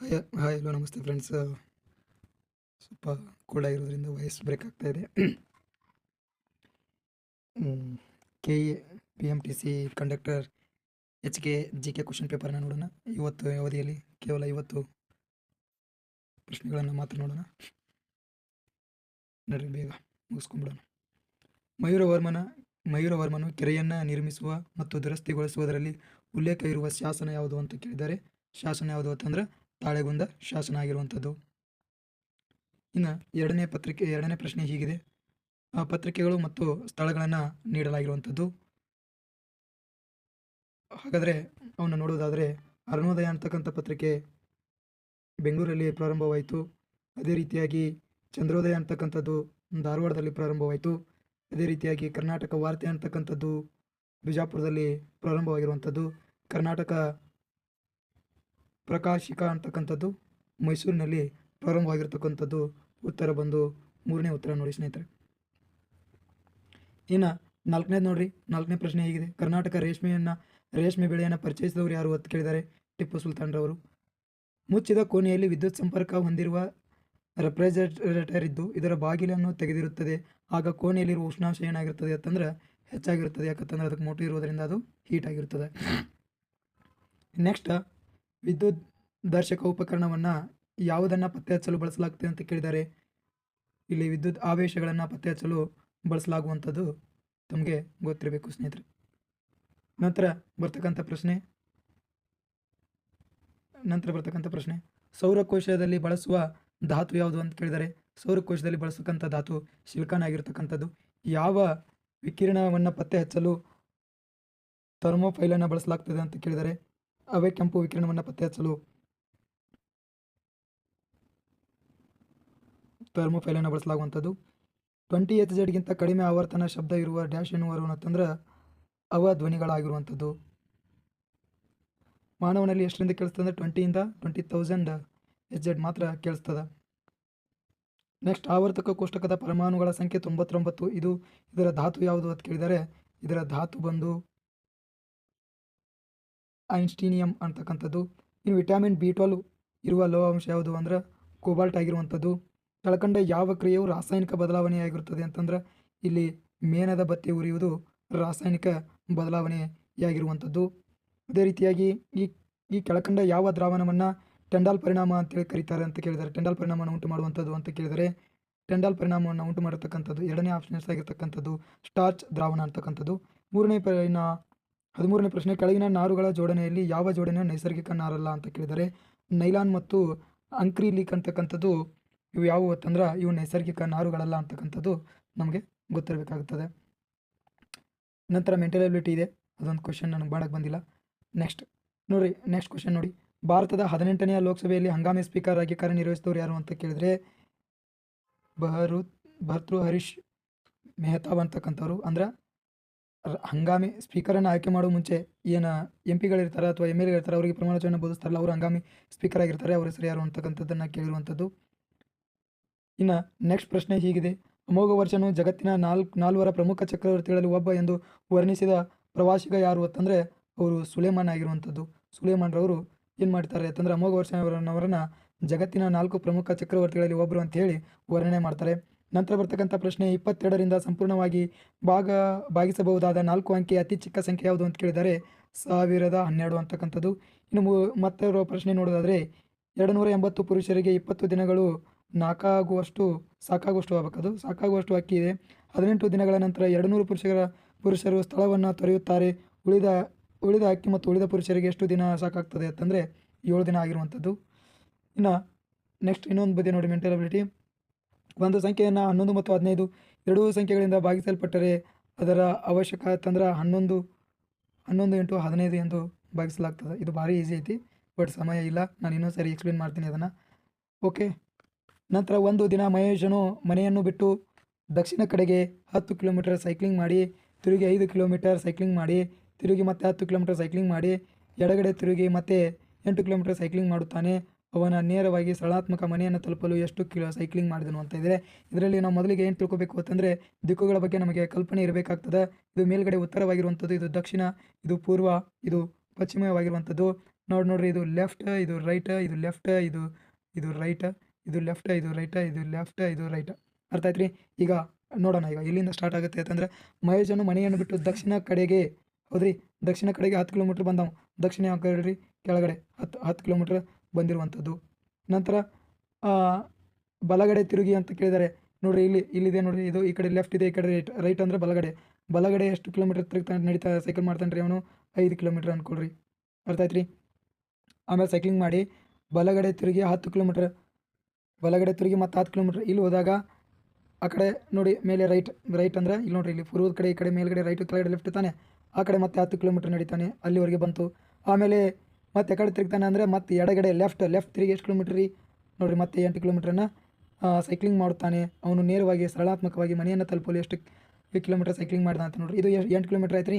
Hi hi hello ನಮಸ್ತೆ friends ಸ್ವಲ್ಪ cold ಆಗಿರೋದ್ರಿಂದ ವಾಯ್ಸ್ ಬ್ರೇಕ್ ಆಗ್ತಾ ಇದೆ. K A P M T C conductor H K G K question ಪೇಪರ್ನ ನೋಡೋಣ. ಇವತ್ತು ಅವಧಿಯಲ್ಲಿ ಕೇವಲ ಐವತ್ತು ಪ್ರಶ್ನೆಗಳನ್ನು ಮಾತ್ರ ನೋಡೋಣ. ನಡ್ರಿ, ಬೇಗ ಮುಗಿಸ್ಕೊಂಬಿಡೋಣ ಮಯೂರವರ್ಮನ, ಮಯೂರವರ್ಮನು ಕೆರೆಯನ್ನು ನಿರ್ಮಿಸುವ ಮತ್ತು ದುರಸ್ತಿಗೊಳಿಸುವುದರಲ್ಲಿ ಉಲ್ಲೇಖ ಇರುವ ಶಾಸನ ಯಾವುದು ಅಂತ ಕೇಳಿದ್ದಾರೆ. ಶಾಸನ ಯಾವುದು ಅಂತಂದ್ರೆ ತಾಳೆಗುಂದ ಶಾಸನ ಆಗಿರುವಂಥದ್ದು ಇನ್ನು ಎರಡನೇ ಪತ್ರಿಕೆ, ಎರಡನೇ ಪ್ರಶ್ನೆ ಹೀಗಿದೆ. ಆ ಪತ್ರಿಕೆಗಳು ಮತ್ತು ಸ್ಥಳಗಳನ್ನು ನೀಡಲಾಗಿರುವಂಥದ್ದು. ಹಾಗಾದರೆ ಅವನ್ನು ನೋಡೋದಾದರೆ ಅರುಣೋದಯ ಅಂತಕ್ಕಂಥ ಪತ್ರಿಕೆ ಬೆಂಗಳೂರಲ್ಲಿ ಪ್ರಾರಂಭವಾಯಿತು. ಅದೇ ರೀತಿಯಾಗಿ ಚಂದ್ರೋದಯ ಅಂತಕ್ಕಂಥದ್ದು ಧಾರವಾಡದಲ್ಲಿ ಪ್ರಾರಂಭವಾಯಿತು. ಅದೇ ರೀತಿಯಾಗಿ ಕರ್ನಾಟಕ ವಾರ್ತೆ ಅಂತಕ್ಕಂಥದ್ದು ಬಿಜಾಪುರದಲ್ಲಿ ಪ್ರಾರಂಭವಾಗಿರುವಂಥದ್ದು. ಕರ್ನಾಟಕ ಪ್ರಕಾಶಿಕ ಅಂತಕ್ಕಂಥದ್ದು ಮೈಸೂರಿನಲ್ಲಿ ಪ್ರಾರಂಭವಾಗಿರ್ತಕ್ಕಂಥದ್ದು ಉತ್ತರ ಬಂದು ಮೂರನೇ ಉತ್ತರ ನೋಡಿ ಸ್ನೇಹಿತರೆ. ಇನ್ನು ನಾಲ್ಕನೇದು ನೋಡ್ರಿ, ನಾಲ್ಕನೇ ಪ್ರಶ್ನೆ ಹೇಗಿದೆ. ಕರ್ನಾಟಕ ರೇಷ್ಮೆಯನ್ನು, ರೇಷ್ಮೆ ಬೆಳೆಯನ್ನು ಪರಿಚಯಿಸಿದವರು ಯಾರು ಅಂತ ಕೇಳಿದ್ದಾರೆ ಟಿಪ್ಪು ಸುಲ್ತಾನ್ರವರು ಮುಚ್ಚಿದ ಕೋಣೆಯಲ್ಲಿ ವಿದ್ಯುತ್ ಸಂಪರ್ಕ ಹೊಂದಿರುವ ರೆಫ್ರಿಜರೇಟರ್ ಇದ್ದು ಇದರ ಬಾಗಿಲನ್ನು ತೆಗೆದಿರುತ್ತದೆ. ಆಗ ಕೋಣೆಯಲ್ಲಿರುವ ಉಷ್ಣಾಂಶ ಏನಾಗಿರ್ತದೆ ಅಂತಂದ್ರೆ ಹೆಚ್ಚಾಗಿರ್ತದೆ. ಯಾಕಂತಂದ್ರೆ ಅದಕ್ಕೆ ಮೋಟರ್ ಇರೋದರಿಂದ ಅದು ಹೀಟ್ ಆಗಿರ್ತದೆ. ನೆಕ್ಸ್ಟ್ ವಿದ್ಯುತ್ ದರ್ಶಕ ಉಪಕರಣವನ್ನು ಯಾವುದನ್ನು ಪತ್ತೆ ಹಚ್ಚಲು ಬಳಸಲಾಗ್ತದೆ ಅಂತ ಕೇಳಿದ್ದಾರೆ ಇಲ್ಲಿ ವಿದ್ಯುತ್ ಆವೇಶಗಳನ್ನು ಪತ್ತೆ ಹಚ್ಚಲು ಬಳಸಲಾಗುವಂಥದ್ದು ತಮಗೆ ಗೊತ್ತಿರಬೇಕು ಸ್ನೇಹಿತರೆ. ನಂತರ ಬರ್ತಕ್ಕಂಥ ಪ್ರಶ್ನೆ. ನಂತರ ಬರ್ತಕ್ಕಂಥ ಪ್ರಶ್ನೆ. ಸೌರಕೋಶದಲ್ಲಿ ಬಳಸುವ ಧಾತು ಯಾವುದು ಅಂತ ಕೇಳಿದರೆ. ಸೌರಕೋಶದಲ್ಲಿ ಬಳಸತಕ್ಕಂಥ ಧಾತು ಶಿಲ್ಕಾನ್ ಆಗಿರತಕ್ಕಂಥದ್ದು. ಯಾವ ವಿಕಿರಣವನ್ನು ಪತ್ತೆ ಹಚ್ಚಲು ಥರ್ಮೋಫೈಲನ್ನು ಬಳಸಲಾಗ್ತದೆ ಅಂತ ಕೇಳಿದರೆ. ಅವೇ ಕೆಂಪು ವಿಕಿರಣವನ್ನು ಪತ್ತೆ ಹಚ್ಚಲು ಥರ್ಮೋಫೈಲನ್ನು ಬಳಸಲಾಗುವಂಥದ್ದು. ಟ್ವೆಂಟಿ ಎಚ್ ಜೆಡ್ಗಿಂತ ಕಡಿಮೆ ಆವರ್ತನ ಶಬ್ದ ಇರುವ ಡ್ಯಾಶ್ ಎನ್ನುವರು ಅಂತಂದ್ರೆ ಅವ ಧ್ವನಿಗಳಾಗಿರುವಂಥದ್ದು. ಮಾನವನಲ್ಲಿ ಎಷ್ಟರಿಂದ ಕೇಳಿಸ್ತದೆ? ಟ್ವೆಂಟಿಯಿಂದ ಟ್ವೆಂಟಿ ತೌಸಂಡ್ ಎಚ್ ಜೆಡ್ ಮಾತ್ರ ಕೇಳಿಸ್ತದೆ. ನೆಕ್ಸ್ಟ್ ಆವರ್ತಕ ಕೋಷ್ಟಕದ ಪರಮಾಣುಗಳ ಸಂಖ್ಯೆ ತೊಂಬತ್ತೊಂಬತ್ತು. ಇದು ಇದರ ಧಾತು ಯಾವುದು ಅಂತ ಕೇಳಿದರೆ, ಇದರ ಧಾತು ಬಂದು ಐನ್ಸ್ಟೀನಿಯಂ ಅಂತಕ್ಕಂಥದ್ದು. ಇನ್ನು ವಿಟಮಿನ್ ಬಿ ಟ್ವೆಲ್ ಇರುವ ಲೋಹಾಂಶ ಯಾವುದು ಅಂದ್ರೆ ಕೋಬಾಲ್ಟ್ ಆಗಿರುವಂಥದ್ದು. ಕೆಳಕಂಡ ಯಾವ ಕ್ರಿಯೆಯು ರಾಸಾಯನಿಕ ಬದಲಾವಣೆಯಾಗಿರುತ್ತದೆ ಅಂತಂದ್ರೆ ಇಲ್ಲಿ ಮೇಣದ ಬತ್ತಿ ಉರಿಯುವುದು ರಾಸಾಯನಿಕ ಬದಲಾವಣೆಯಾಗಿರುವಂಥದ್ದು. ಅದೇ ರೀತಿಯಾಗಿ ಈ ಈ ಕೆಳಕಂಡ ಯಾವ ದ್ರಾವಣವನ್ನು ಟೆಂಡಾಲ್ ಪರಿಣಾಮ ಅಂತೇಳಿ ಕರೀತಾರೆ ಅಂತ ಕೇಳಿದರೆ, ಟೆಂಡಾಲ್ ಪರಿಣಾಮವನ್ನು ಉಂಟು ಮಾಡುವಂಥದ್ದು ಅಂತ ಕೇಳಿದರೆ, ಟೆಂಡಾಲ್ ಪರಿಣಾಮವನ್ನು ಉಂಟು ಮಾಡತಕ್ಕಂಥದ್ದು ಎರಡನೇ ಆಪ್ಷನ್ಸ್ ಆಗಿರ್ತಕ್ಕಂಥದ್ದು ಸ್ಟಾರ್ಚ್ ದ್ರಾವಣ ಅಂತಕ್ಕಂಥದ್ದು. ಮೂರನೇ ಪ ಇನ್ನು ಹದಿಮೂರನೇ ಪ್ರಶ್ನೆ, ಕೆಳಗಿನ ನಾರುಗಳ ಜೋಡಣೆಯಲ್ಲಿ ಯಾವ ಜೋಡಣೆ ನೈಸರ್ಗಿಕ ನಾರಲ್ಲ ಅಂತ ಕೇಳಿದರೆ, ನೈಲಾನ್ ಮತ್ತು ಅಂಕ್ರಿಲಿಕ್ ಅಂತಕ್ಕಂಥದ್ದು ಇವು ಯಾವುವು ಅಂತಂದ್ರೆ, ಇವು ನೈಸರ್ಗಿಕ ನಾರುಗಳಲ್ಲ ಅಂತಕ್ಕಂಥದ್ದು ನಮಗೆ ಗೊತ್ತಿರಬೇಕಾಗುತ್ತದೆ. ನಂತರ ಮೆಂಟಲಬಿಲಿಟಿ ಇದೆ. ಅದೊಂದು ಕ್ವಶನ್ ನನಗೆ ಮಾಡೋಕ್ಕೆ ಬಂದಿಲ್ಲ. ನೆಕ್ಸ್ಟ್ ನೋಡಿ ನೆಕ್ಸ್ಟ್ ಕ್ವಶನ್ ನೋಡಿ. ಭಾರತದ ಹದಿನೆಂಟನೆಯ ಲೋಕಸಭೆಯಲ್ಲಿ ಹಂಗಾಮಿ ಸ್ಪೀಕರ್ ಆಗಿ ಕಾರ್ಯನಿರ್ವಹಿಸಿದವರು ಯಾರು ಅಂತ ಕೇಳಿದರೆ, ಬಹರು ಭರ್ತೃ ಹರೀಶ್ ಮೆಹತಾಬ್ ಅಂತಕ್ಕಂಥವ್ರು. ಅಂದ್ರೆ ಹಂಗಾಮಿ ಸ್ಪೀಕರನ್ನು ಆಯ್ಕೆ ಮಾಡುವ ಮುಂಚೆ ಏನು ಎಂ ಪಿಗಳಿರ್ತಾರೆ ಅಥವಾ ಎಂ ಎಲ್ ಇರ್ತಾರೆ ಅವರಿಗೆ ಪ್ರಮಾಣ ವಚನ ಬೋಧಿಸ್ತಾರಲ್ಲ, ಅವರು ಹಂಗಾಮಿ ಸ್ಪೀಕರ್ ಆಗಿರ್ತಾರೆ, ಅವ್ರ ಹೆಸರು ಯಾರು ಅಂತಕ್ಕಂಥದ್ದನ್ನು ಕೇಳಿರುವಂಥದ್ದು. ಇನ್ನು ನೆಕ್ಸ್ಟ್ ಪ್ರಶ್ನೆ ಹೀಗಿದೆ. ಅಮೋಘ ವರ್ಷನು ಜಗತ್ತಿನ ನಾಲ್ಕು, ನಾಲ್ವರ ಪ್ರಮುಖ ಚಕ್ರವರ್ತಿಗಳಲ್ಲಿ ಒಬ್ಬ ಎಂದು ವರ್ಣಿಸಿದ ಪ್ರವಾಸಿಗ ಯಾರು ಅಂತಂದರೆ ಅವರು ಸುಲೇಮಾನ್ ಆಗಿರುವಂಥದ್ದು. ಸುಲೇಮಾನ್ರವರು ಏನು ಮಾಡ್ತಾರೆ ಅಂತಂದ್ರೆ ಅಮೋಘ ವರ್ಷನವರನ್ನವರನ್ನು ಜಗತ್ತಿನ ನಾಲ್ಕು ಪ್ರಮುಖ ಚಕ್ರವರ್ತಿಗಳಲ್ಲಿ ಒಬ್ಬರು ಅಂತ ಹೇಳಿ ವರ್ಣನೆ ಮಾಡ್ತಾರೆ. ನಂತರ ಬರ್ತಕ್ಕಂಥ ಪ್ರಶ್ನೆ ಇಪ್ಪತ್ತೆರಡರಿಂದ ಸಂಪೂರ್ಣವಾಗಿ ಭಾಗ ಭಾಗಿಸಬಹುದಾದ ನಾಲ್ಕು ಅಂಕೆ ಅತಿ ಚಿಕ್ಕ ಸಂಖ್ಯೆ ಯಾವುದು ಅಂತ ಕೇಳಿದರೆ ಸಾವಿರದ ಹನ್ನೆರಡು ಅಂತಕ್ಕಂಥದ್ದು. ಇನ್ನು ಮು- ಮತ್ತೆ ಇರೋ ಪ್ರಶ್ನೆ ನೋಡೋದಾದರೆ ಎರಡು ಎಂಬತ್ತು ಪುರುಷರಿಗೆ ಇಪ್ಪತ್ತು ದಿನಗಳು ನಾಲ್ಕಾಗುವಷ್ಟು ಸಾಕಾಗುವಷ್ಟು ಆಗಬೇಕದು ಸಾಕಾಗುವಷ್ಟು ಅಕ್ಕಿ ಇದೆ. ಹದಿನೆಂಟು ದಿನಗಳ ನಂತರ ಎರಡು ನೂರು ಪುರುಷರ ಪುರುಷರು ಸ್ಥಳವನ್ನು ತೊರೆಯುತ್ತಾರೆ. ಉಳಿದ ಉಳಿದ ಅಕ್ಕಿ ಮತ್ತು ಉಳಿದ ಪುರುಷರಿಗೆ ಎಷ್ಟು ದಿನ ಸಾಕಾಗ್ತದೆ ಅಂತಂದರೆ ಏಳು ದಿನ ಆಗಿರುವಂಥದ್ದು. ಇನ್ನು ನೆಕ್ಸ್ಟ್ ಇನ್ನೊಂದು ಬದಿ ನೋಡಿ ಮೆಂಟಲ್ ಅಬಿಲಿಟಿ ಒಂದು ಸಂಖ್ಯೆಯನ್ನು ಹನ್ನೊಂದು ಮತ್ತು ಹದಿನೈದು ಎರಡೂ ಸಂಖ್ಯೆಗಳಿಂದ ಭಾಗಿಸಲ್ಪಟ್ಟರೆ ಅದರ ಅವಶ್ಯಕ ತಂದ್ರ ಹನ್ನೊಂದು ಹನ್ನೊಂದು ಎಂಟು ಹದಿನೈದು ಎಂದು ಭಾಗಿಸಲಾಗ್ತದೆ. ಇದು ಭಾರಿ ಈಸಿ ಐತಿ ಬಟ್ ಸಮಯ ಇಲ್ಲ. ನಾನು ಇನ್ನೊಂದು ಸರಿ ಎಕ್ಸ್ಪ್ಲೇನ್ ಮಾಡ್ತೀನಿ ಅದನ್ನು. ಓಕೆ ನಂತರ ಒಂದು ದಿನ ಮಹೇಶನು ಮನೆಯನ್ನು ಬಿಟ್ಟು ದಕ್ಷಿಣ ಕಡೆಗೆ ಹತ್ತು ಕಿಲೋಮೀಟರ್ ಸೈಕ್ಲಿಂಗ್ ಮಾಡಿ, ತಿರುಗಿ ಐದು ಕಿಲೋಮೀಟರ್ ಸೈಕ್ಲಿಂಗ್ ಮಾಡಿ, ತಿರುಗಿ ಮತ್ತೆ ಹತ್ತು ಕಿಲೋಮೀಟರ್ ಸೈಕ್ಲಿಂಗ್ ಮಾಡಿ, ಎಡಗಡೆ ತಿರುಗಿ ಮತ್ತೆ ಎಂಟು ಕಿಲೋಮೀಟರ್ ಸೈಕ್ಲಿಂಗ್ ಮಾಡುತ್ತಾನೆ. ಅವನ ನೇರವಾಗಿ ಸ್ಥಳಾತ್ಮಕ ಮನೆಯನ್ನು ತಲುಪಲು ಎಷ್ಟು ಕಿಲೋ ಸೈಕ್ಲಿಂಗ್ ಮಾಡಿದನು ಅಂತ ಇದ್ರೆ, ಇದರಲ್ಲಿ ನಾವು ಮೊದಲಿಗೆ ಏನು ತಿಳ್ಕೊಬೇಕು ಅಂತಂದರೆ, ದಿಕ್ಕುಗಳ ಬಗ್ಗೆ ನಮಗೆ ಕಲ್ಪನೆ ಇರಬೇಕಾಗ್ತದೆ. ಇದು ಮೇಲ್ಗಡೆ ಉತ್ತರವಾಗಿರುವಂಥದ್ದು, ಇದು ದಕ್ಷಿಣ, ಇದು ಪೂರ್ವ, ಇದು ಪಶ್ಚಿಮವಾಗಿರುವಂಥದ್ದು. ನೋಡಿ ನೋಡ್ರಿ, ಇದು ಲೆಫ್ಟ್, ಇದು ರೈಟ್, ಇದು ಲೆಫ್ಟ್, ಇದು ಇದು ರೈಟ್, ಇದು ಲೆಫ್ಟ್, ಇದು ರೈಟ್, ಇದು ಲೆಫ್ಟ್, ಇದು ರೈಟ್. ಅರ್ಥ ಆಯ್ತು ಈಗ ನೋಡೋಣ, ಈಗ ಎಲ್ಲಿಂದ ಸ್ಟಾರ್ಟ್ ಆಗುತ್ತೆ ಅಂತಂದರೆ, ಮಹೇಶನು ಮನೆಯನ್ನು ಬಿಟ್ಟು ದಕ್ಷಿಣ ಕಡೆಗೆ, ಹೌದ್ರಿ? ದಕ್ಷಿಣ ಕಡೆಗೆ ಹತ್ತು ಕಿಲೋಮೀಟ್ರ್ ಬಂದವು. ದಕ್ಷಿಣ ರೀ ಕೆಳಗಡೆ, ಹತ್ತು ಹತ್ತು ಕಿಲೋಮೀಟ್ರ್ ಬಂದಿರುವಂಥದ್ದು. ನಂತರ ಬಲಗಡೆ ತಿರುಗಿ ಅಂತ ಕೇಳಿದರೆ, ನೋಡಿರಿ ಇಲ್ಲಿ, ಇಲ್ಲಿದೆ ನೋಡಿ ಇದು ಈ ಕಡೆ ಲೆಫ್ಟ್ ಇದೆ, ಈ ಕಡೆ ರೈಟ್ ರೈಟ್ ಅಂದರೆ ಬಲಗಡೆ. ಬಲಗಡೆ ಎಷ್ಟು ಕಿಲೋಮೀಟರ್ ತಿರುಗ್ತಾ ನಡೀತಾ ಸೈಕಲ್ ಮಾಡ್ತಾನೆ ರೀ ಅವನು? ಐದು ಕಿಲೋಮೀಟ್ರ್ ಅಂದ್ಕೊಳ್ರಿ ಅರ್ಥ ರೀ ಆಮೇಲೆ ಸೈಕ್ಲಿಂಗ್ ಮಾಡಿ, ಬಲಗಡೆ ತಿರುಗಿ ಹತ್ತು ಕಿಲೋಮೀಟ್ರ್ ಬಲಗಡೆ ತಿರುಗಿ ಮತ್ತು ಹತ್ತು ಕಿಲೋಮೀಟ್ರ್ ಇಲ್ಲಿ ಹೋದಾಗ, ಆ ಕಡೆ ನೋಡಿ ಮೇಲೆ ರೈಟ್ ರೈಟ್ ಅಂದ್ರೆ ಇಲ್ಲಿ ನೋಡಿರಿ, ಇಲ್ಲಿ ಪೂರ್ವದ ಕಡೆ, ಈ ಕಡೆ ಮೇಲ್ಗಡೆ ರೈಟ್ ಕೆಳಗಡೆ ಲೆಫ್ಟ್ ತಾನೆ. ಆ ಕಡೆ ಮತ್ತೆ ಹತ್ತು ಕಿಲೋಮೀಟ್ರ್ ನಡೀತಾನೆ, ಅಲ್ಲಿವರೆಗೆ ಬಂತು. ಆಮೇಲೆ ಮತ್ತೆ ಎಕಡೆ ಕಡೆ ತಿರುಗ್ತಾನೆ ಅಂದರೆ ಮತ್ತೆ ಎಡಗಡೆ ಲೆಫ್ಟ್ ಲೆಫ್ಟ್ ತಿರುಗಿ ಎಷ್ಟು ಕಿಲೋಮೀಟ್ರ್ ರೀ? ನೋಡಿರಿ ಮತ್ತೆ ಎಂಟು ಕಿಲೋಮೀಟ್ರನ್ನ ಸೈಕ್ಲಿಂಗ್ ಮಾಡುತ್ತಾನೆ. ಅವನು ನೇರವಾಗಿ ಸರಳಾತ್ಮಕವಾಗಿ ಮನೆಯನ್ನು ತಲುಪಲು ಎಷ್ಟು ಕಿಲೋಮೀಟರ್ ಸೈಕ್ಲಿಂಗ್ ಮಾಡ್ದ ಅಂತ ನೋಡಿರಿ. ಇದು ಎಂಟು ಕಿಲೋಮೀಟ್ರ್ ಆಯ್ತು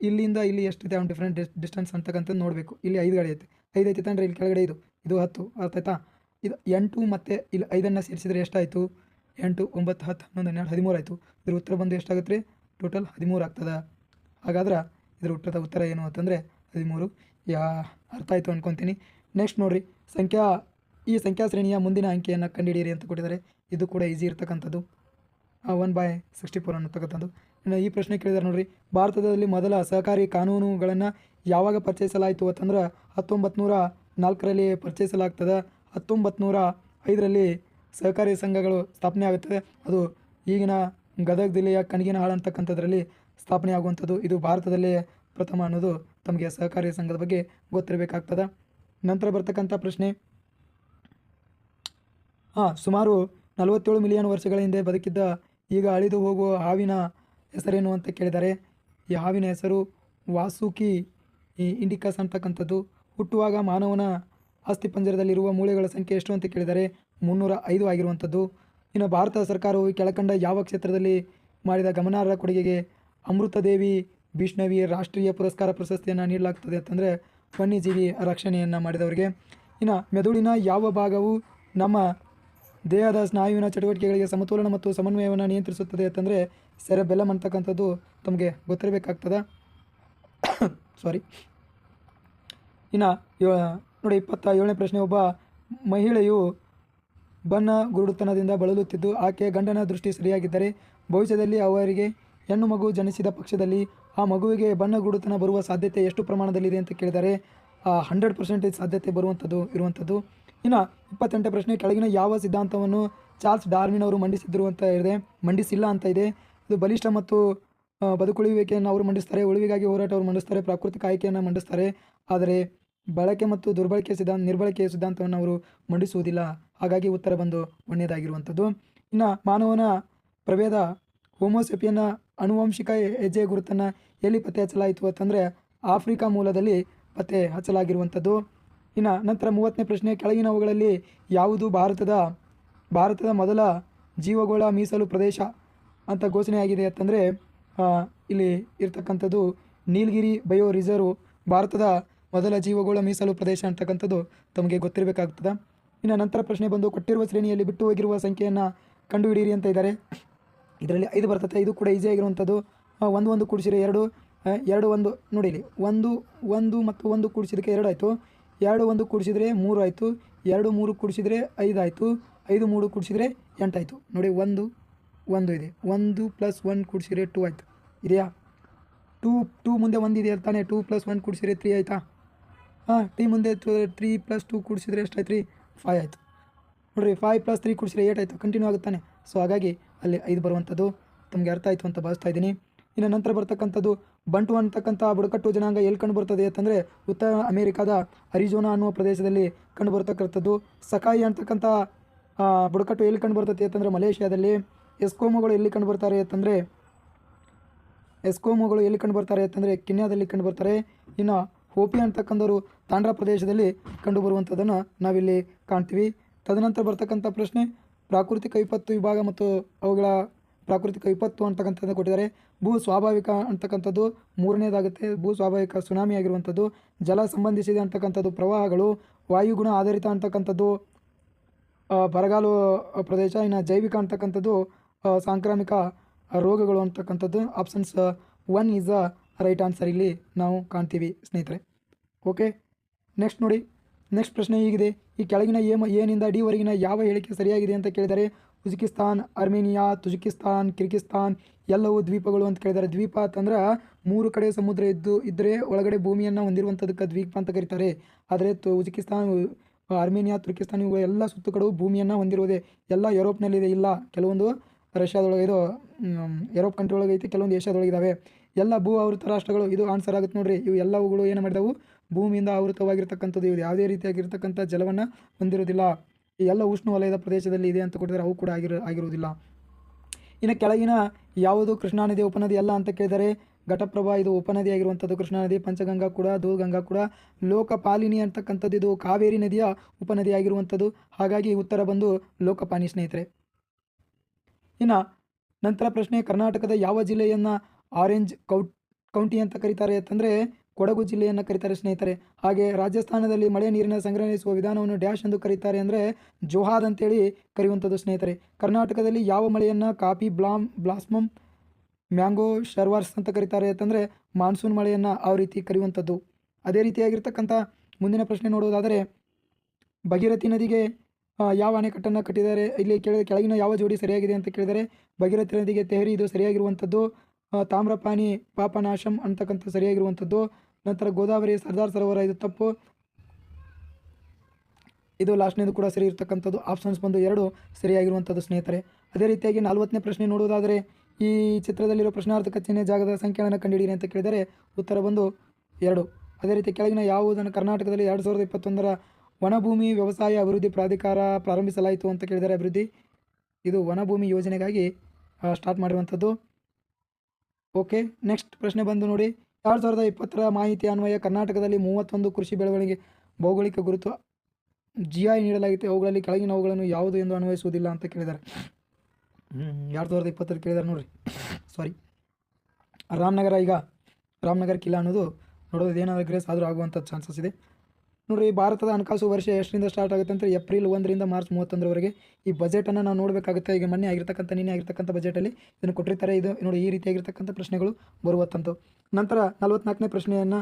ಇಲ್ಲಿಂದ ಇಲ್ಲಿ ಎಷ್ಟಿದೆ ಅವ್ನು ಡಿಫ್ರೆಂಟ್ ಡಿಸ್ಟೆನ್ಸ್ ಅಂತಕ್ಕಂಥದ್ದು ನೋಡಬೇಕು. ಇಲ್ಲಿ ಐದು ಗಾಡಿ ಐತೆ. ಐದು ಐತೆ ತಾನ್ರಿ ಇಲ್ಲಿ ಕೆಳಗಡೆ ಇದು. ಇದು ಹತ್ತು ಆಯ್ತಾ? ಇದು ಎಂಟು ಮತ್ತು ಇಲ್ಲಿ ಐದನ್ನು ಸೇರಿಸಿದ್ರೆ ಎಷ್ಟಾಯಿತು? ಎಂಟು, ಒಂಬತ್ತು, ಹತ್ತು, ಹನ್ನೊಂದು, ಹನ್ನೆರಡು, ಹದಿಮೂರು ಆಯಿತು. ಇದ್ರ ಉತ್ತರ ಬಂದು ಎಷ್ಟಾಗುತ್ತೆ ರೀ? ಟೋಟಲ್ ಹದಿಮೂರು ಆಗ್ತದೆ. ಹಾಗಾದ್ರೆ ಇದ್ರ ಉತ್ತರದ ಉತ್ತರ ಏನು ಅಂತಂದರೆ ಹದಿಮೂರು. ಯಾ ಅರ್ಥ ಆಯಿತು ಅಂದ್ಕೊತೀನಿ ನೆಕ್ಸ್ಟ್ ನೋಡಿರಿ, ಸಂಖ್ಯಾ, ಈ ಸಂಖ್ಯಾ ಶ್ರೇಣಿಯ ಮುಂದಿನ ಅಂಕಿಯನ್ನು ಕಂಡುಹಿಡಿಯಿರಿ ಅಂತ ಕೊಟ್ಟಿದ್ದಾರೆ. ಇದು ಕೂಡ ಈಸಿ ಇರ್ತಕ್ಕಂಥದ್ದು. ಒನ್ ಬೈ ಸಿಕ್ಸ್ಟಿ ಫೋರ್ ಅನ್ನತಕ್ಕಂಥದ್ದು ಇನ್ನು ಈ ಪ್ರಶ್ನೆ ಕೇಳಿದಾರೆ ನೋಡ್ರಿ, ಭಾರತದಲ್ಲಿ ಮೊದಲ ಸಹಕಾರಿ ಕಾನೂನುಗಳನ್ನು ಯಾವಾಗ ಪರಿಚಯಿಸಲಾಯಿತು ಅಂತಂದ್ರೆ ಹತ್ತೊಂಬತ್ತು ನೂರ ನಾಲ್ಕರಲ್ಲಿ ಪರಿಚಯಿಸಲಾಗ್ತದೆ. ಹತ್ತೊಂಬತ್ತು ನೂರ ಐದರಲ್ಲಿ ಸಹಕಾರಿ ಸಂಘಗಳು ಸ್ಥಾಪನೆ ಆಗುತ್ತದೆ ಅದು ಈಗಿನ ಗದಗ ಜಿಲ್ಲೆಯ ಕಣಗಿನಹಾಳು ಅಂತಕ್ಕಂಥದ್ರಲ್ಲಿ ಸ್ಥಾಪನೆ ಆಗುವಂಥದ್ದು. ಇದು ಭಾರತದಲ್ಲೇ ಪ್ರಥಮ ಅನ್ನೋದು ತಮಗೆ ಸಹಕಾರಿ ಸಂಘದ ಬಗ್ಗೆ ಗೊತ್ತಿರಬೇಕಾಗ್ತದೆ. ನಂತರ ಬರ್ತಕ್ಕಂಥ ಪ್ರಶ್ನೆ. ಹಾಂ ಸುಮಾರು ನಲವತ್ತೇಳು ಮಿಲಿಯನ್ ವರ್ಷಗಳ ಹಿಂದೆ ಬದುಕಿದ್ದ, ಈಗ ಅಳಿದು ಹೋಗುವ ಹಾವಿನ ಹೆಸರೇನು ಅಂತ ಕೇಳಿದ್ದಾರೆ ಈ ಹಾವಿನ ಹೆಸರು ವಾಸುಕಿ, ಈ ಇಂಡಿಕಸ್ ಅಂತಕ್ಕಂಥದ್ದು. ಹುಟ್ಟುವಾಗ ಮಾನವನ ಅಸ್ಥಿಪಂಜರದಲ್ಲಿರುವ ಮೂಳೆಗಳ ಸಂಖ್ಯೆ ಎಷ್ಟು ಅಂತ ಕೇಳಿದರೆ, ಮುನ್ನೂರ ಐದು ಆಗಿರುವಂಥದ್ದು. ಇನ್ನು ಭಾರತ ಸರ್ಕಾರವು ಕೆಳಕಂಡ ಯಾವ ಕ್ಷೇತ್ರದಲ್ಲಿ ಮಾಡಿದ ಗಮನಾರ್ಹ ಕೊಡುಗೆಗೆ ಅಮೃತದೇವಿ ಭೀಷ್ಣವಿ ರಾಷ್ಟ್ರೀಯ ಪುರಸ್ಕಾರ ಪ್ರಶಸ್ತಿಯನ್ನು ನೀಡಲಾಗ್ತದೆ ಅಂತಂದರೆ ವನ್ಯಜೀವಿ ರಕ್ಷಣೆಯನ್ನು ಮಾಡಿದವರಿಗೆ. ಇನ್ನು ಮೆದುಳಿನ ಯಾವ ಭಾಗವು ನಮ್ಮ ದೇಹದ ಸ್ನಾಯುವಿನ ಚಟುವಟಿಕೆಗಳಿಗೆ ಸಮತೋಲನ ಮತ್ತು ಸಮನ್ವಯವನ್ನು ನಿಯಂತ್ರಿಸುತ್ತದೆ ಅಂತಂದರೆ ಸೆರೆಬೆಲ್ಲಮ್ ಅಂತಕ್ಕಂಥದ್ದು ತಮಗೆ ಗೊತ್ತಿರಬೇಕಾಗ್ತದೆ. ಸಾರಿ ಇನ್ನು ನೋಡಿ ಇಪ್ಪತ್ತ ಏಳನೇ ಪ್ರಶ್ನೆ, ಒಬ್ಬ ಮಹಿಳೆಯು ಬಣ್ಣ ಗುರುಡುತನದಿಂದ ಬಳಲುತ್ತಿದ್ದು, ಆಕೆ ಗಂಡನ ದೃಷ್ಟಿ ಸರಿಯಾಗಿದ್ದರೆ ಭವಿಷ್ಯದಲ್ಲಿ ಅವರಿಗೆ ಹೆಣ್ಣು ಮಗು ಜನಿಸಿದ ಪಕ್ಷದಲ್ಲಿ ಆ ಮಗುವಿಗೆ ಬಣ್ಣ ಗುಡುತನ ಬರುವ ಸಾಧ್ಯತೆ ಎಷ್ಟು ಪ್ರಮಾಣದಲ್ಲಿದೆ ಅಂತ ಕೇಳಿದರೆ ಹಂಡ್ರೆಡ್ ಪರ್ಸೆಂಟೇಜ್ ಸಾಧ್ಯತೆ ಬರುವಂಥದ್ದು, ಇರುವಂಥದ್ದು. ಇನ್ನು ಇಪ್ಪತ್ತೆಂಟನೇ ಪ್ರಶ್ನೆ, ಕೆಳಗಿನ ಯಾವ ಸಿದ್ಧಾಂತವನ್ನು ಚಾರ್ಲ್ಸ್ ಡಾರ್ವಿನ್ ಅವರು ಮಂಡಿಸಿದ್ರು ಅಂತ ಇದೆ, ಮಂಡಿಸಿಲ್ಲ ಅಂತ ಇದೆ. ಇದು ಬಲಿಷ್ಠ ಮತ್ತು ಬದುಕುಳಿಯುವಿಕೆಯನ್ನು ಅವರು ಮಂಡಿಸ್ತಾರೆ, ಉಳಿವಿಗಾಗಿ ಹೋರಾಟ ಅವರು ಮಂಡಿಸ್ತಾರೆ, ಪ್ರಾಕೃತಿಕ ಆಯ್ಕೆಯನ್ನು ಮಂಡಿಸ್ತಾರೆ. ಆದರೆ ಬಳಕೆ ಮತ್ತು ದುರ್ಬಳಕೆ ಸಿದ್ಧಾಂತ, ನಿರ್ಬಳಕೆಯ ಸಿದ್ಧಾಂತವನ್ನು ಅವರು ಮಂಡಿಸುವುದಿಲ್ಲ. ಹಾಗಾಗಿ ಉತ್ತರ ಬಂದು ಒಳ್ಳೆಯದಾಗಿರುವಂಥದ್ದು. ಇನ್ನು ಮಾನವನ ಪ್ರಭೇದ, ಹೋಮೋಸೆಪಿಯನ್ನ ಆನುವಂಶಿಕ ಹೆಜ್ಜೆ ಗುರುತನ್ನು ಎಲ್ಲಿ ಪತ್ತೆ ಹಚ್ಚಲಾಯಿತು ಅಂತಂದರೆ ಆಫ್ರಿಕಾ ಮೂಲದಲ್ಲಿ ಪತ್ತೆ ಹಚ್ಚಲಾಗಿರುವಂಥದ್ದು. ಇನ್ನು ನಂತರ ಮೂವತ್ತನೇ ಪ್ರಶ್ನೆ ಕೆಳಗಿನವುಗಳಲ್ಲಿ ಯಾವುದು ಭಾರತದ ಭಾರತದ ಮೊದಲ ಜೀವಗೋಳ ಮೀಸಲು ಪ್ರದೇಶ ಅಂತ ಘೋಷಣೆಯಾಗಿದೆ ಅಂತಂದರೆ ಇಲ್ಲಿ ಇರ್ತಕ್ಕಂಥದ್ದು ನೀಲಗಿರಿ ಬಯೋ ರಿಸರ್ವ್ ಭಾರತದ ಮೊದಲ ಜೀವಗೋಳ ಮೀಸಲು ಪ್ರದೇಶ ಅಂತಕ್ಕಂಥದ್ದು ತಮಗೆ ಗೊತ್ತಿರಬೇಕಾಗ್ತದೆ. ಇನ್ನು ನಂತರ ಪ್ರಶ್ನೆ ಬಂದು ಕೊಟ್ಟಿರುವ ಶ್ರೇಣಿಯಲ್ಲಿ ಬಿಟ್ಟು ಹೋಗಿರುವ ಸಂಖ್ಯೆಯನ್ನು ಕಂಡುಹಿಡಿಯಿರಿ ಅಂತ ಇದ್ದಾರೆ. ಇದರಲ್ಲಿ ಐದು ಬರ್ತದೆ ಇದು ಕೂಡ ಈಸಿ ಆಗಿರುವಂಥದ್ದು. ಆ, ಒಂದು ಒಂದು ಕೂಡಿಸಿದ್ರೆ ಎರಡು ಎರಡು ಒಂದು ನೋಡಿ ಇಲ್ಲಿ. ಒಂದು ಒಂದು ಮತ್ತು ಒಂದು ಕೂಡಿಸಿದಕ್ಕೆ ಎರಡು ಆಯಿತು. ಎರಡು ಒಂದು ಕೂಡಿಸಿದರೆ ಮೂರು ಆಯಿತು. ಎರಡು ಮೂರು ಕೂಡಿಸಿದರೆ ಐದು ಆಯಿತು. ಐದು ಮೂರು ಕೂಡಿಸಿದರೆ ಎಂಟಾಯಿತು ನೋಡಿ ಒಂದು ಒಂದು ಇದೆ. ಒಂದು ಪ್ಲಸ್ ಒನ್ ಕೂಡಿಸಿದರೆ ಟೂ ಆಯಿತು. ಇದೆಯಾ? ಟೂ ಟೂ ಮುಂದೆ ಒಂದಿದೆ ತಾನೇ? ಟೂ ಪ್ಲಸ್ ಒನ್ ಕೂಡಿಸಿದ್ರೆ ತ್ರೀ ಆಯಿತಾ? ಹಾಂ ತ್ರೀ ಮುಂದೆ ತ್ರೀ ಪ್ಲಸ್ ಟೂ ಕೂಡಿಸಿದ್ರೆ ಎಷ್ಟಾಯ್ತು ರೀ ಫೈವ್ ಆಯಿತು. ನೋಡಿರಿ ಫೈವ್ ಪ್ಲಸ್ ತ್ರೀ ಕೂಡಿಸಿದ್ರೆ ಏಟ್ ಆಯಿತು. ಕಂಟಿನ್ಯೂ ಆಗುತ್ತಾನೆ ಸೊ ಹಾಗಾಗಿ ಅಲ್ಲಿ ಐದು ಬರುವಂಥದ್ದು. ತಮಗೆ ಅರ್ಥ ಆಯಿತು ಅಂತ ಭಾವಿಸ್ತಾ ಇದ್ದೀನಿ. ಇನ್ನು ನಂತರ ಬರ್ತಕ್ಕಂಥದ್ದು ಬಂಟು ಅಂತಕ್ಕಂಥ ಬುಡಕಟ್ಟು ಜನಾಂಗ ಎಲ್ಲಿ ಕಂಡು ಬರ್ತದೆ ಅಂತಂದರೆ ಉತ್ತರ ಅಮೇರಿಕಾದ ಅರಿಜೋನಾ ಅನ್ನುವ ಪ್ರದೇಶದಲ್ಲಿ ಕಂಡು ಬರ್ತಕ್ಕಂಥದ್ದು. ಸಕಾಯಿ ಅಂತಕ್ಕಂಥ ಬುಡಕಟ್ಟು ಎಲ್ಲಿ ಕಂಡು ಬರ್ತದೆ ಅಂತಂದರೆ ಮಲೇಷ್ಯಾದಲ್ಲಿ. ಎಸ್ಕೋಮೋಗಳು ಎಲ್ಲಿ ಕಂಡು ಬರ್ತಾರೆ ಅಂತಂದರೆ, ಎಸ್ಕೋಮೋಗಳು ಎಲ್ಲಿ ಕಂಡು ಬರ್ತಾರೆ ಅಂತಂದರೆ ಕೆನ್ಯಾದಲ್ಲಿ ಕಂಡು ಬರ್ತಾರೆ. ಇನ್ನು ಹೋಪಿ ಅಂತಕ್ಕಂಥವ್ರು ತಾಂಡ್ರ ಪ್ರದೇಶದಲ್ಲಿ ಕಂಡು ಬರುವಂಥದ್ದನ್ನು ನಾವಿಲ್ಲಿ ಕಾಣ್ತೀವಿ. ತದನಂತರ ಬರ್ತಕ್ಕಂಥ ಪ್ರಶ್ನೆ ಪ್ರಾಕೃತಿಕ ವಿಪತ್ತು ವಿಭಾಗ ಮತ್ತು ಅವುಗಳ ಪ್ರಾಕೃತಿಕ ವಿಪತ್ತು ಅಂತಕ್ಕಂಥದ್ದು ಕೊಟ್ಟಿದ್ದಾರೆ. ಭೂ ಸ್ವಾಭಾವಿಕ ಅಂತಕ್ಕಂಥದ್ದು ಮೂರನೇದಾಗುತ್ತೆ. ಭೂ ಸ್ವಾಭಾವಿಕ ಸುನಾಮಿ ಆಗಿರುವಂಥದ್ದು, ಜಲ ಸಂಬಂಧಿಸಿದೆ ಅಂತಕ್ಕಂಥದ್ದು, ಪ್ರವಾಹಗಳು, ವಾಯುಗುಣ ಆಧಾರಿತ ಅಂತಕ್ಕಂಥದ್ದು ಬರಗಾಲು ಪ್ರದೇಶ, ಇನ್ನು ಜೈವಿಕ ಅಂತಕ್ಕಂಥದ್ದು ಸಾಂಕ್ರಾಮಿಕ ರೋಗಗಳು ಅಂತಕ್ಕಂಥದ್ದು. Options one is a right answer ಇಲ್ಲಿ ನಾವು ಕಾಣ್ತೀವಿ ಸ್ನೇಹಿತರೆ. ಓಕೆ, ನೆಕ್ಸ್ಟ್ ನೋಡಿ. ನೆಕ್ಸ್ಟ್ ಪ್ರಶ್ನೆ ಹೀಗಿದೆ. ಈ ಕೆಳಗಿನ ಏಮ, ಏನಿಂದ ಡಿವರೆಗಿನ ಯಾವ ಹೇಳಿಕೆ ಸರಿಯಾಗಿದೆ ಅಂತ ಕೇಳಿದರೆ ಉಜ್ಕಿಸ್ತಾನ್ ಅರ್ಮೇನಿಯಾ, ತುಜಕಿಸ್ತಾನ್, ಕಿರ್ಗಿಸ್ತಾನ್ ಎಲ್ಲವೂ ದ್ವೀಪಗಳು ಅಂತ ಕೇಳಿದ್ದಾರೆ ದ್ವೀಪ ಅಂತಂದ್ರೆ ಮೂರು ಕಡೆ ಸಮುದ್ರ ಇದ್ದು ಇದ್ದರೆ ಒಳಗಡೆ ಭೂಮಿಯನ್ನು ಹೊಂದಿರುವಂಥದಕ್ಕೆ ದ್ವೀಪ ಅಂತ ಕರೀತಾರೆ. ಆದರೆ ತು ಅರ್ಮೇನಿಯಾ, ತುರ್ಕಿಸ್ತಾನ್ ಇವುಗಳು ಎಲ್ಲ ಸುತ್ತು ಭೂಮಿಯನ್ನು ಹೊಂದಿರುವುದೇ ಎಲ್ಲ ಯುರೋಪ್ನಲ್ಲಿದೆ ಇಲ್ಲ. ಕೆಲವೊಂದು ರಷ್ಯಾದೊಳಗೆ ಇದು ಯುರೋಪ್ ಕಂಟ್ರಿ ಒಳಗೆ ಕೆಲವೊಂದು ಏಷ್ಯಾದೊಳಗಿದ್ದಾವೆ ಎಲ್ಲ ಭೂ, ಆವೃತ ರಾಷ್ಟ್ರಗಳು, ಇದು ಆನ್ಸರ್ ಆಗುತ್ತೆ ನೋಡ್ರಿ. ಇವು ಎಲ್ಲವುಗಳು ಏನು ಮಾಡಿದವು? ಭೂಮಿಯಿಂದ ಆವೃತವಾಗಿರ್ತಕ್ಕಂಥದ್ದು ಇದು ಯಾವುದೇ ರೀತಿಯಾಗಿರ್ತಕ್ಕಂಥ ಜಲವನ್ನು ಹೊಂದಿರೋದಿಲ್ಲ ಎಲ್ಲ ಉಷ್ಣವಲಯದ ಪ್ರದೇಶದಲ್ಲಿ ಇದೆ ಅಂತ ಕೊಟ್ಟಿದ್ದಾರೆ. ಅವು ಕೂಡ ಆಗಿರೋ, ಆಗಿರುವುದಿಲ್ಲ. ಇನ್ನು ಕೆಳಗಿನ ಯಾವುದು ಕೃಷ್ಣಾ ನದಿ ಉಪನದಿ ಅಲ್ಲ ಅಂತ ಕೇಳಿದರೆ, ಘಟಪ್ರಭಾ ಇದು ಉಪನದಿಯಾಗಿರುವಂಥದ್ದು ಕೃಷ್ಣಾ ನದಿ, ಪಂಚಗಂಗಾ ಕೂಡ ದೂರ್ಗಂಗಾ ಕೂಡ. ಲೋಕಪಾಲಿನಿ ಅಂತಕ್ಕಂಥದ್ದು ಇದು ಕಾವೇರಿ ನದಿಯ ಉಪನದಿಯಾಗಿರುವಂಥದ್ದು ಹಾಗಾಗಿ ಉತ್ತರ ಬಂದು ಲೋಕಪಾನಿ ಸ್ನೇಹಿತರೆ. ಇನ್ನು ನಂತರ ಪ್ರಶ್ನೆ, ಕರ್ನಾಟಕದ ಯಾವ ಜಿಲ್ಲೆಯನ್ನು ಆರೆಂಜ್ ಕೌಟ್ ಕೌಂಟಿ ಅಂತ ಕರೀತಾರೆ ಅಂತಂದರೆ ಕೊಡಗು ಜಿಲ್ಲೆಯನ್ನು ಕರೀತಾರೆ ಸ್ನೇಹಿತರೆ. ಹಾಗೆ ರಾಜಸ್ಥಾನದಲ್ಲಿ ಮಳೆ ನೀರಿನ ಸಂಗ್ರಹಿಸುವ ವಿಧಾನವನ್ನು ಡ್ಯಾಶ್ ಎಂದು ಕರೀತಾರೆ ಅಂದರೆ ಜೋಹಾದ್ ಅಂತೇಳಿ ಕರೆಯುವಂಥದ್ದು ಸ್ನೇಹಿತರೆ. ಕರ್ನಾಟಕದಲ್ಲಿ ಯಾವ ಮಳೆಯನ್ನು ಕಾಫಿ ಬ್ಲಾಮ್, ಬ್ಲಾಸ್ಮಮ್, ಮ್ಯಾಂಗೋ, ಶರ್ವಾರ್ಸ್ ಅಂತ ಕರೀತಾರೆ ಅಂತಂದರೆ ಮಾನ್ಸೂನ್ ಮಳೆಯನ್ನು ಆ ರೀತಿ ಕರೆಯುವಂಥದ್ದು. ಅದೇ ರೀತಿಯಾಗಿರ್ತಕ್ಕಂಥ ಮುಂದಿನ ಪ್ರಶ್ನೆ ನೋಡೋದಾದರೆ ಭಗೀರಥಿ ನದಿಗೆ ಯಾವ ಅಣೆಕಟ್ಟನ್ನು ಕಟ್ಟಿದ್ದಾರೆ? ಇಲ್ಲಿ ಕೇಳಿದ ಕೆಳಗಿನ ಯಾವ ಜೋಡಿ ಸರಿಯಾಗಿದೆ ಅಂತ ಕೇಳಿದರೆ ಭಗೀರಥಿ ನದಿಗೆ ತೆಹರಿ ಇದು ಸರಿಯಾಗಿರುವಂಥದ್ದು ತಾಮ್ರಪಾನಿ ಪಾಪನಾಶಂ ಅಂತಕ್ಕಂಥ ಸರಿಯಾಗಿರುವಂಥದ್ದು ನಂತರ ಗೋದಾವರಿ ಸರ್ದಾರ್ ಸರೋವರ ಇದು ತಪ್ಪು. ಇದು ಲಾಸ್ಟ್ನೇದು ಕೂಡ ಸರಿ ಇರ್ತಕ್ಕಂಥದ್ದು. ಆಪ್ಷನ್ಸ್ ಬಂದು ಎರಡು ಸರಿಯಾಗಿರುವಂಥದ್ದು ಸ್ನೇಹಿತರೆ. ಅದೇ ರೀತಿಯಾಗಿ ನಲವತ್ತನೇ ಪ್ರಶ್ನೆ ನೋಡುವುದಾದರೆ, ಈ ಚಿತ್ರದಲ್ಲಿರೋ ಪ್ರಶ್ನಾರ್ಥಕ ಚಿಹ್ನೆ ಜಾಗದ ಸಂಖ್ಯೆಗಳನ್ನು ಕಂಡುಹಿಡಿಯಿರಿ ಅಂತ ಕೇಳಿದರೆ ಉತ್ತರ ಬಂದು ಎರಡು. ಅದೇ ರೀತಿ ಕೆಳಗಿನ ಯಾವುದನ್ನು ಕರ್ನಾಟಕದಲ್ಲಿ ಎರಡು ಸಾವಿರದ ಇಪ್ಪತ್ತೊಂದರ ವನಭೂಮಿ ವ್ಯವಸಾಯ ಅಭಿವೃದ್ಧಿ ಪ್ರಾಧಿಕಾರ ಪ್ರಾರಂಭಿಸಲಾಯಿತು ಅಂತ ಕೇಳಿದರೆ ಅಭಿವೃದ್ಧಿ, ಇದು ವನಭೂಮಿ ಯೋಜನೆಗಾಗಿ ಸ್ಟಾರ್ಟ್ ಮಾಡಿರುವಂಥದ್ದು. ಓಕೆ ನೆಕ್ಸ್ಟ್ ಪ್ರಶ್ನೆ ಬಂದು ನೋಡಿ. ಎರಡು ಸಾವಿರದ ಇಪ್ಪತ್ತರ ಮಾಹಿತಿ ಅನ್ವಯ ಕರ್ನಾಟಕದಲ್ಲಿ ಮೂವತ್ತೊಂದು ಕೃಷಿ ಬೆಳವಣಿಗೆ ಭೌಗೋಳಿಕ ಗುರುತು ಐ ನೀಡಲಾಗಿದೆ. ಅವುಗಳಲ್ಲಿ ಕೆಳಗಿನ ಅವುಗಳನ್ನು ಯಾವುದು ಎಂದು ಅನ್ವಯಿಸುವುದಿಲ್ಲ ಅಂತ ಕೇಳಿದ್ದಾರೆ. ಎರಡು ಸಾವಿರದ ಇಪ್ಪತ್ತರಲ್ಲಿ ಕೇಳಿದ್ದಾರೆ ನೋಡ್ರಿ. ಸಾರಿ ರಾಮನಗರ ಈಗ ರಾಮನಗರ ಕಿಲ್ಲ ಅನ್ನೋದು ನೋಡೋದು ಏನಾದರೂ ಗ್ರೇಸ್ ಆದರೂ ಆಗುವಂಥ ಚಾನ್ಸಸ್ ಇದೆ. ನೋಡ್ರಿ ಭಾರತದ ಹಣಕಾಸು ವರ್ಷ ಎಷ್ಟರಿಂದ ಸ್ಟಾರ್ಟ್ ಆಗುತ್ತೆ ಅಂದರೆ ಏಪ್ರಿಲ್ ಒಂದರಿಂದ ಮಾರ್ಚ್ ಮೂವತ್ತೊಂದರವರೆಗೆ. ಈ ಬಜೆಟನ್ನು ನಾವು ನೋಡಬೇಕಾಗುತ್ತೆ. ಈಗ ಮೊನ್ನೆ ಆಗಿರ್ತಕ್ಕಂಥ, ನಿನ್ನೆ ಆಗಿರ್ತಕ್ಕಂಥ ಬಜೆಟಲ್ಲಿ ಇದನ್ನು ಕೊಟ್ಟಿರ್ತಾರೆ. ಇದು ನೋಡಿ, ಈ ರೀತಿಯಾಗಿರ್ತಕ್ಕಂಥ ಪ್ರಶ್ನೆಗಳು ಬರುವಂಥದ್ದು ನಂತರ ನಲವತ್ನಾಲ್ಕನೇ ಪ್ರಶ್ನೆಯನ್ನು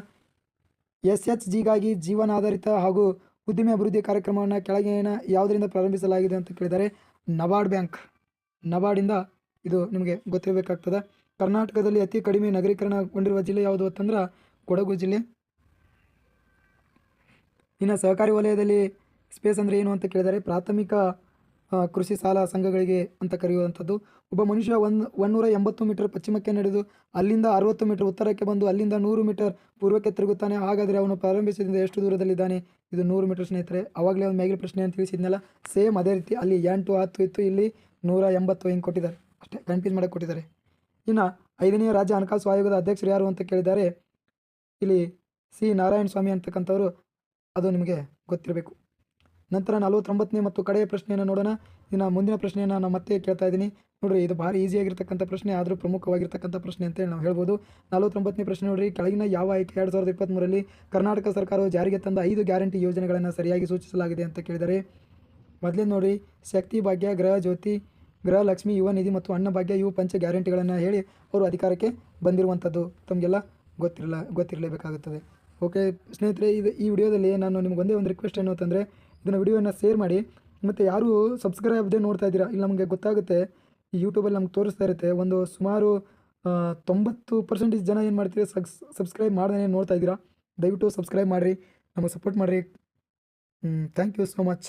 ಎಸ್ ಎಚ್ ಜಿಗಾಗಿ ಜೀವನಾಧಾರಿತ ಹಾಗೂ ಉದ್ದಿಮೆ ಅಭಿವೃದ್ಧಿ ಕಾರ್ಯಕ್ರಮವನ್ನು ಕೆಳಗಿನ ಯಾವುದರಿಂದ ಪ್ರಾರಂಭಿಸಲಾಗಿದೆ ಅಂತ ಕೇಳಿದರೆ ನಬಾರ್ಡ್ ಬ್ಯಾಂಕ್. ನಬಾರ್ಡಿಂದ ಇದು ನಿಮಗೆ ಗೊತ್ತಿರಬೇಕಾಗ್ತದೆ. ಕರ್ನಾಟಕದಲ್ಲಿ ಅತಿ ಕಡಿಮೆ ನಗರೀಕರಣಗೊಂಡಿರುವ ಜಿಲ್ಲೆ ಯಾವುದು ಅಂತಂದ್ರೆ, ಕೊಡಗು ಜಿಲ್ಲೆ. ಇನ್ನು ಸಹಕಾರಿ ವಲಯದಲ್ಲಿ ಸ್ಪೇಸ್ ಅಂದರೆ ಏನು ಅಂತ ಕೇಳಿದರೆ ಪ್ರಾಥಮಿಕ ಕೃಷಿ ಸಾಲ ಸಂಘಗಳಿಗೆ ಅಂತ ಕರೆಯುವಂಥದ್ದು. ಒಬ್ಬ ಮನುಷ್ಯ ಒಂದು, ಒಂದೂರ ಎಂಬತ್ತು ಮೀಟರ್ ಪಶ್ಚಿಮಕ್ಕೆ ನಡೆದು ಅಲ್ಲಿಂದ ಅರವತ್ತು ಮೀಟರ್ ಉತ್ತರಕ್ಕೆ ಬಂದು ಅಲ್ಲಿಂದ ನೂರು ಮೀಟರ್ ಪೂರ್ವಕ್ಕೆ ತಿರುಗುತ್ತಾನೆ. ಹಾಗಾದರೆ ಅವನು ಪ್ರಾರಂಭಿಸಿದ ಎಷ್ಟು ದೂರದಲ್ಲಿದ್ದಾನೆ? ಇದು ನೂರು ಮೀಟರ್ ಸ್ನೇಹಿತರೆ, ಅವಾಗಲೇ ಒಂದು ಮ್ಯಾಗಿನ ಪ್ರಶ್ನೆ ಅಂತ ತಿಳಿಸಿದ್ನಲ್ಲ, ಸೇಮ್ ಅದೇ ರೀತಿ ಅಲ್ಲಿ ಎಂಟು ಹತ್ತು ಇತ್ತು, ಇಲ್ಲಿ ನೂರ ಎಂಬತ್ತು ಹಿಂಗೆ ಕೊಟ್ಟಿದ್ದಾರೆ. ಅಷ್ಟೇ ಕನ್ಫ್ಯೂಸ್ ಮಾಡಕ್ಕೆ ಕೊಟ್ಟಿದ್ದಾರೆ. ಇನ್ನು ಐದನೇ ರಾಜ್ಯ ಹಣಕಾಸು ಆಯೋಗದ ಅಧ್ಯಕ್ಷರು ಯಾರು ಅಂತ ಕೇಳಿದ್ದಾರೆ ಇಲ್ಲಿ ಸಿ ನಾರಾಯಣ ಸ್ವಾಮಿ ಅಂತಕ್ಕಂಥವ್ರು ಅದು ನಿಮಗೆ ಗೊತ್ತಿರಬೇಕು. ನಂತರ ನಲವತ್ತೊಂಬತ್ತನೇ ಮತ್ತು ಕಡೆಯ ಪ್ರಶ್ನೆಯನ್ನು ನೋಡೋಣ. ಇನ್ನು ಮುಂದಿನ ಪ್ರಶ್ನೆಯನ್ನು ನಾನು ಮತ್ತೆ ಕೇಳ್ತಾ ಇದ್ದೀನಿ. ನೋಡ್ರಿ, ಇದು ಭಾರಿ ಈಸಿಯಾಗಿರ್ತಕ್ಕಂಥ ಪ್ರಶ್ನೆ, ಆದರೂ ಪ್ರಮುಖವಾಗಿರ್ತಕ್ಕಂಥ ಪ್ರಶ್ನೆ ಅಂತೇಳಿ ನಾವು ಹೇಳ್ಬೋದು. ನಲವತ್ತೊಂಬತ್ತನೇ ಪ್ರಶ್ನೆ ನೋಡ್ರಿ, ಕೆಳಗಿನ ಯಾವ ಆಯ್ಕೆ ಎರಡು ಸಾವಿರದ ಇಪ್ಪತ್ತ್ಮೂರಲ್ಲಿ ಕರ್ನಾಟಕ ಸರ್ಕಾರವು ಜಾರಿಗೆ ತಂದ ಐದು ಗ್ಯಾರಂಟಿ ಯೋಜನೆಗಳನ್ನು ಸರಿಯಾಗಿ ಸೂಚಿಸಲಾಗಿದೆ ಅಂತ ಕೇಳಿದರೆ? ಮೊದಲೇ ನೋಡಿ ಶಕ್ತಿ ಭಾಗ್ಯ, ಗೃಹ ಜ್ಯೋತಿ, ಗೃಹ ಲಕ್ಷ್ಮಿ, ಯುವ ನಿಧಿ ಮತ್ತು ಅನ್ನಭಾಗ್ಯ ಇವು ಪಂಚ ಗ್ಯಾರಂಟಿಗಳನ್ನು ಹೇಳಿ ಅವರು ಅಧಿಕಾರಕ್ಕೆ ಬಂದಿರುವಂಥದ್ದು. ತಮಗೆಲ್ಲ ಗೊತ್ತಿರಲ್ಲ ಗೊತ್ತಿರಲೇಬೇಕಾಗುತ್ತದೆ. ಓಕೆ ಸ್ನೇಹಿತರೆ, ಇದು ಈ ವಿಡಿಯೋದಲ್ಲಿ ನಾನು ನಿಮ್ಗೆ ಒಂದೇ ಒಂದು ರಿಕ್ವೆಸ್ಟ್ ಏನು ಅಂತಂದರೆ, ಇದನ್ನು ವಿಡಿಯೋನ ಶೇರ್ ಮಾಡಿ, ಮತ್ತು ಯಾರು ಸಬ್ಸ್ಕ್ರೈಬ್ದೇ ನೋಡ್ತಾ ಇದ್ದೀರಾ, ಇಲ್ಲಿ ನಮಗೆ ಗೊತ್ತಾಗುತ್ತೆ, ಈ ಯೂಟ್ಯೂಬಲ್ಲಿ ನಮ್ಗೆ ತೋರಿಸ್ತಾ ಇರುತ್ತೆ, ಒಂದು ಸುಮಾರು ತೊಂಬತ್ತು ಪರ್ಸೆಂಟೇಜ್ ಜನ ಏನು ಮಾಡ್ತೀರಿ ಸಬ್ಸ್ ಸಬ್ಸ್ಕ್ರೈಬ್ ಮಾಡ್ದೇ ನೋಡ್ತಾ ಇದ್ದೀರಾ, ದಯವಿಟ್ಟು ಸಬ್ಸ್ಕ್ರೈಬ್ ಮಾಡಿರಿ, ನಮಗೆ ಸಪೋರ್ಟ್ ಮಾಡಿರಿ. Thank you so much